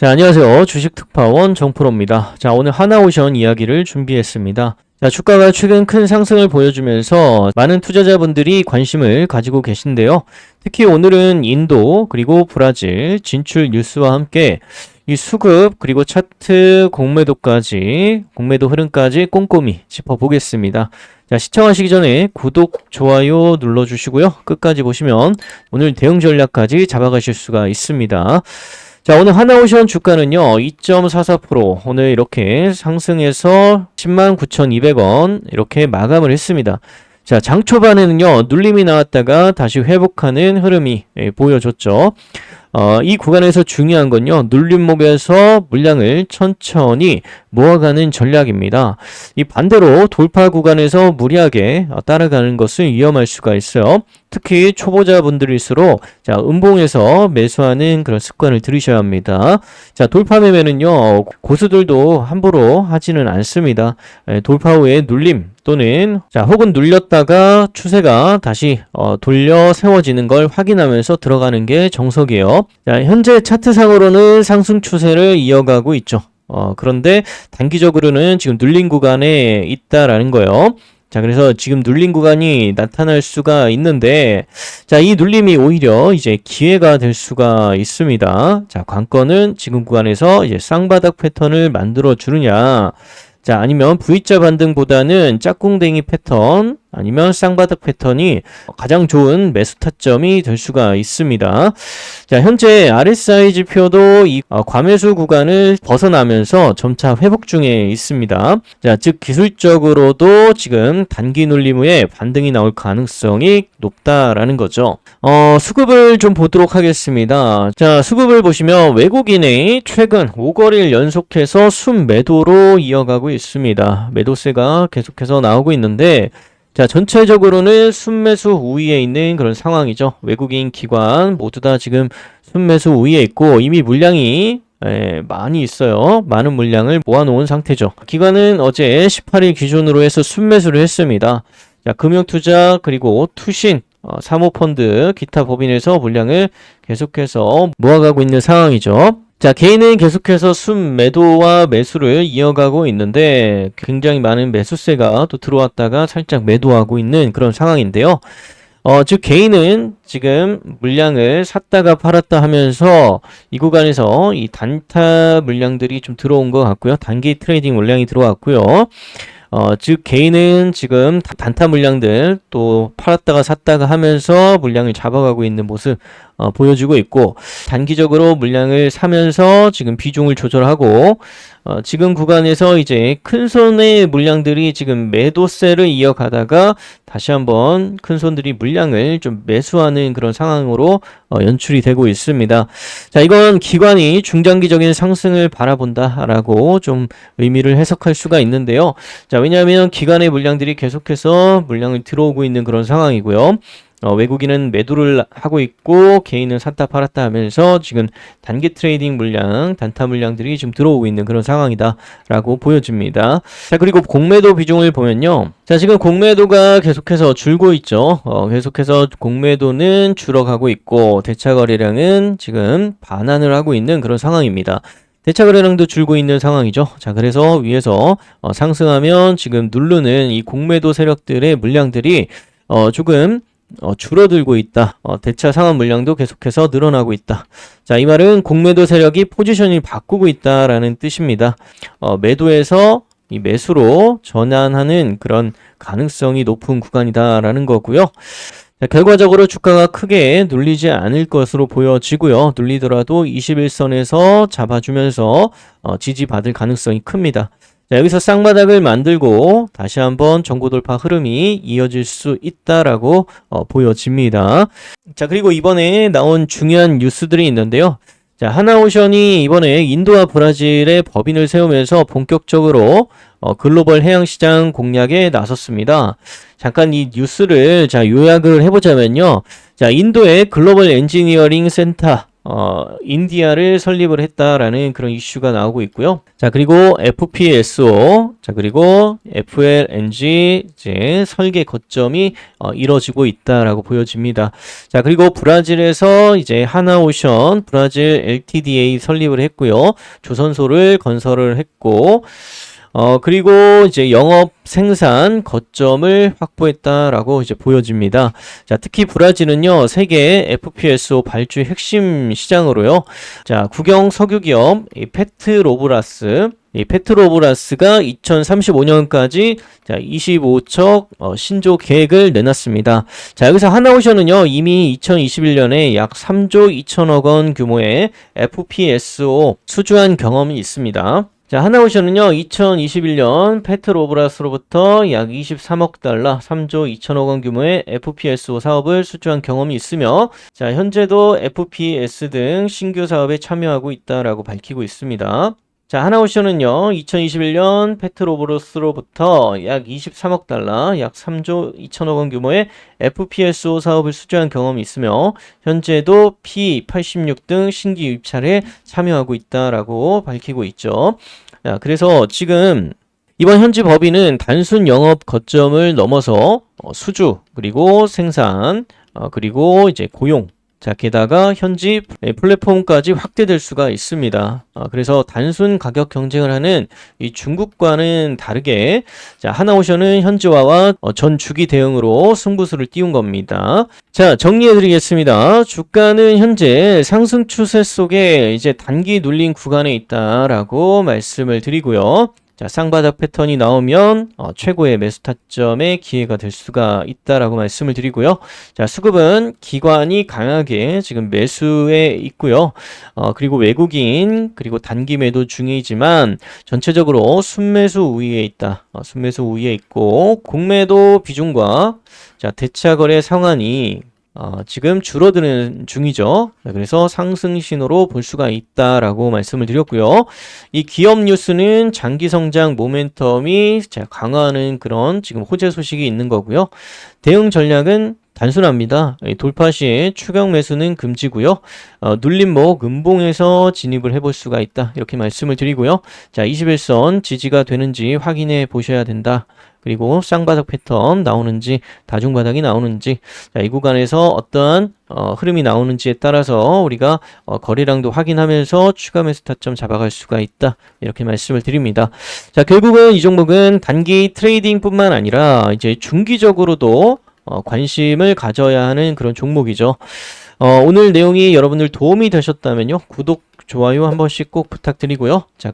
자, 안녕하세요. 주식 특파원 정프로입니다. 자, 오늘 하나오션 이야기를 준비했습니다. 자, 주가가 최근 큰 상승을 보여주면서 많은 투자자분들이 관심을 가지고 계신데요. 특히 오늘은 인도 그리고 브라질 진출 뉴스와 함께 이 수급 그리고 차트 공매도까지 공매도 흐름까지 꼼꼼히 짚어보겠습니다. 자, 시청하시기 전에 구독, 좋아요 눌러주시고요. 끝까지 보시면 오늘 대응 전략까지 잡아가실 수가 있습니다. 자, 오늘 하나오션 주가는요, 2.44% 오늘 이렇게 상승해서 109,200원 이렇게 마감을 했습니다. 자, 장 초반에는요, 눌림이 나왔다가 다시 회복하는 흐름이 예, 보여줬죠. 어, 이 구간에서 중요한 건요, 눌림목에서 물량을 천천히 모아가는 전략입니다. 이 반대로 돌파 구간에서 무리하게 어, 따라가는 것은 위험할 수가 있어요. 특히 초보자분들일수록 자, 음봉에서 매수하는 그런 습관을 들이셔야 합니다. 자, 돌파 매매는요, 고수들도 함부로 하지는 않습니다. 에, 돌파 후에 눌림 또는 자, 혹은 눌렸다가 추세가 다시 어, 돌려 세워지는 걸 확인하면서 들어가는 게 정석이에요. 자, 현재 차트상으로는 상승 추세를 이어가고 있죠. 어, 그런데 단기적으로는 지금 눌린 구간에 있다라는 거예요. 자, 그래서 지금 눌린 구간이 나타날 수가 있는데, 자, 이 눌림이 오히려 이제 기회가 될 수가 있습니다. 자, 관건은 지금 구간에서 이제 쌍바닥 패턴을 만들어 주느냐, 자, 아니면 V자 반등보다는 짝꿍댕이 패턴, 아니면 쌍바닥 패턴이 가장 좋은 매수 타점이 될 수가 있습니다. 자, 현재 RSI 지표도 이 어, 과매수 구간을 벗어나면서 점차 회복 중에 있습니다. 자, 즉 기술적으로도 지금 단기 눌림 후에 반등이 나올 가능성이 높다라는 거죠. 어, 수급을 좀 보도록 하겠습니다. 자, 수급을 보시면 외국인의 최근 5거래일 연속해서 순매도로 이어가고 있습니다. 매도세가 계속해서 나오고 있는데 자, 전체적으로는 순매수 우위에 있는 그런 상황이죠. 외국인 기관 모두 다 지금 순매수 우위에 있고 이미 물량이 예, 많이 있어요. 많은 물량을 모아놓은 상태죠. 기관은 어제 18일 기준으로 해서 순매수를 했습니다. 자, 금융투자 그리고 투신 어, 사모펀드, 기타 법인에서 물량을 계속해서 모아가고 있는 상황이죠. 자, 개인은 계속해서 순 매도와 매수를 이어가고 있는데 굉장히 많은 매수세가 또 들어왔다가 살짝 매도하고 있는 그런 상황인데요. 어, 즉 개인은 지금 물량을 샀다가 팔았다 하면서 이 구간에서 이 단타 물량들이 좀 들어온 것 같고요. 단기 트레이딩 물량이 들어왔고요. 어, 즉 개인은 지금 다- 단타 물량들 또 팔았다가 샀다가 하면서 물량을 잡아가고 있는 모습 어, 보여주고 있고 단기적으로 물량을 사면서 지금 비중을 조절하고 어, 지금 구간에서 이제 큰 손의 물량들이 지금 매도세를 이어가다가 다시 한번 큰 손들이 물량을 좀 매수하는 그런 상황으로 어, 연출이 되고 있습니다. 자, 이건 기관이 중장기적인 상승을 바라본다라고 좀 의미를 해석할 수가 있는데요. 자, 왜냐하면 기관의 물량들이 계속해서 물량을 들어오고 있는 그런 상황이고요. 어, 외국인은 매도를 하고 있고 개인은 샀다 팔았다 하면서 지금 단기 트레이딩 물량, 단타 물량들이 지금 들어오고 있는 그런 상황이다라고 보여집니다. 자, 그리고 공매도 비중을 보면요. 자, 지금 공매도가 계속해서 줄고 있죠. 어, 계속해서 공매도는 줄어가고 있고 대차 거래량은 지금 반환을 하고 있는 그런 상황입니다. 대차 거래량도 줄고 있는 상황이죠. 자, 그래서 위에서 어, 상승하면 지금 누르는 이 공매도 세력들의 물량들이 어, 조금 어, 줄어들고 있다. 어, 대차 상환 물량도 계속해서 늘어나고 있다. 자, 이 말은 공매도 세력이 포지션을 바꾸고 있다라는 뜻입니다. 어, 매도에서 이 매수로 전환하는 그런 가능성이 높은 구간이다라는 거고요. 자, 결과적으로 주가가 크게 눌리지 않을 것으로 보여지고요. 눌리더라도 21선에서 잡아주면서 어, 지지받을 가능성이 큽니다. 자, 여기서 쌍바닥을 만들고 다시 한번 전고 돌파 흐름이 이어질 수 있다라고 어, 보여집니다. 자, 그리고 이번에 나온 중요한 뉴스들이 있는데요. 자, 하나오션이 이번에 인도와 브라질의 법인을 세우면서 본격적으로 어, 글로벌 해양 시장 공략에 나섰습니다. 잠깐 이 뉴스를 자 요약을 해보자면요. 자, 인도의 글로벌 엔지니어링 센터 어, 인디아를 설립을 했다라는 그런 이슈가 나오고 있고요. 자, 그리고 FPSO, 자, 그리고 FLNG 이제 설계 거점이 어, 이뤄지고 있다라고 보여집니다. 자, 그리고 브라질에서 이제 하나오션 브라질 LTDA 설립을 했고요. 조선소를 건설을 했고 어, 그리고 이제 영업 생산 거점을 확보했다라고 이제 보여집니다. 자, 특히 브라질은요, 세계 FPSO 발주 핵심 시장으로요. 자, 국영 석유 기업 이 페트로브라스 이 페트로브라스가 2035년까지 자 25척 어, 신조 계획을 내놨습니다. 자 여기서 하나오션은요 이미 2021년에 약 3조 2천억 원 규모의 FPSO 수주한 경험이 있습니다. 자, 하나오션은요, 2021년 페트로브라스로부터 약 23억 달러, 3조 2천억 원 규모의 FPSO 사업을 수주한 경험이 있으며, 자, 현재도 FPS 등 신규 사업에 참여하고 있다라고 밝히고 있습니다. 자, 하나오션은요, 2021년 페트로브로스로부터 약 23억 달러, 약 3조 2천억 원 규모의 FPSO 사업을 수주한 경험이 있으며, 현재도 P86 등 신규 입찰에 참여하고 있다라고 밝히고 있죠. 자, 그래서 지금 이번 현지 법인은 단순 영업 거점을 넘어서 어, 수주, 그리고 생산, 어, 그리고 이제 고용, 자, 게다가 현지 플랫폼까지 확대될 수가 있습니다. 아, 그래서 단순 가격 경쟁을 하는 이 중국과는 다르게 자, 하나오션은 현지화와 어, 전 주기 대응으로 승부수를 띄운 겁니다. 자, 정리해 드리겠습니다. 주가는 현재 상승 추세 속에 이제 단기 눌린 구간에 있다라고 말씀을 드리고요. 자, 쌍바닥 패턴이 나오면 어, 최고의 매수 타점의 기회가 될 수가 있다라고 말씀을 드리고요. 자, 수급은 기관이 강하게 지금 매수에 있고요. 어, 그리고 외국인 그리고 단기 매도 중이지만 전체적으로 순매수 우위에 있다. 어, 순매수 우위에 있고 공매도 비중과 자, 대차 거래 상환이 어, 지금 줄어드는 중이죠. 네, 그래서 상승 신호로 볼 수가 있다라고 말씀을 드렸고요. 이 기업 뉴스는 장기 성장 모멘텀이 강화하는 그런 지금 호재 소식이 있는 거고요. 대응 전략은 단순합니다. 돌파 시에 추격 매수는 금지고요. 어, 눌림목 음봉에서 진입을 해볼 수가 있다. 이렇게 말씀을 드리고요. 자, 21선 지지가 되는지 확인해 보셔야 된다. 그리고 쌍바닥 패턴 나오는지 다중바닥이 나오는지 자, 이 구간에서 어떠한 어, 흐름이 나오는지에 따라서 우리가 어, 거래량도 확인하면서 추가 매수 타점 잡아갈 수가 있다 이렇게 말씀을 드립니다. 자 결국은 이 종목은 단기 트레이딩뿐만 아니라 이제 중기적으로도 어, 관심을 가져야 하는 그런 종목이죠. 어, 오늘 내용이 여러분들 도움이 되셨다면요 구독 좋아요 한 번씩 꼭 부탁드리고요. 자.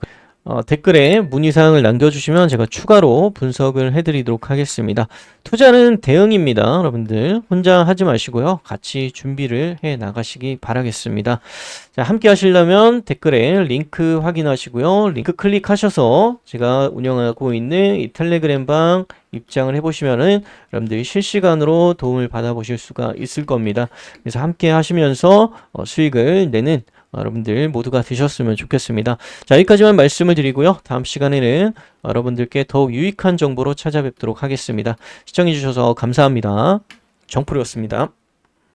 어, 댓글에 문의사항을 남겨주시면 제가 추가로 분석을 해드리도록 하겠습니다. 투자는 대응입니다. 여러분들 혼자 하지 마시고요. 같이 준비를 해 나가시기 바라겠습니다. 자, 함께 하시려면 댓글에 링크 확인하시고요. 링크 클릭하셔서 제가 운영하고 있는 이 텔레그램 방 입장을 해보시면은 여러분들이 실시간으로 도움을 받아보실 수가 있을 겁니다. 그래서 함께 하시면서 어, 수익을 내는 여러분들 모두가 되셨으면 좋겠습니다. 자, 여기까지만 말씀을 드리고요. 다음 시간에는 여러분들께 더욱 유익한 정보로 찾아뵙도록 하겠습니다. 시청해주셔서 감사합니다. 정프로였습니다.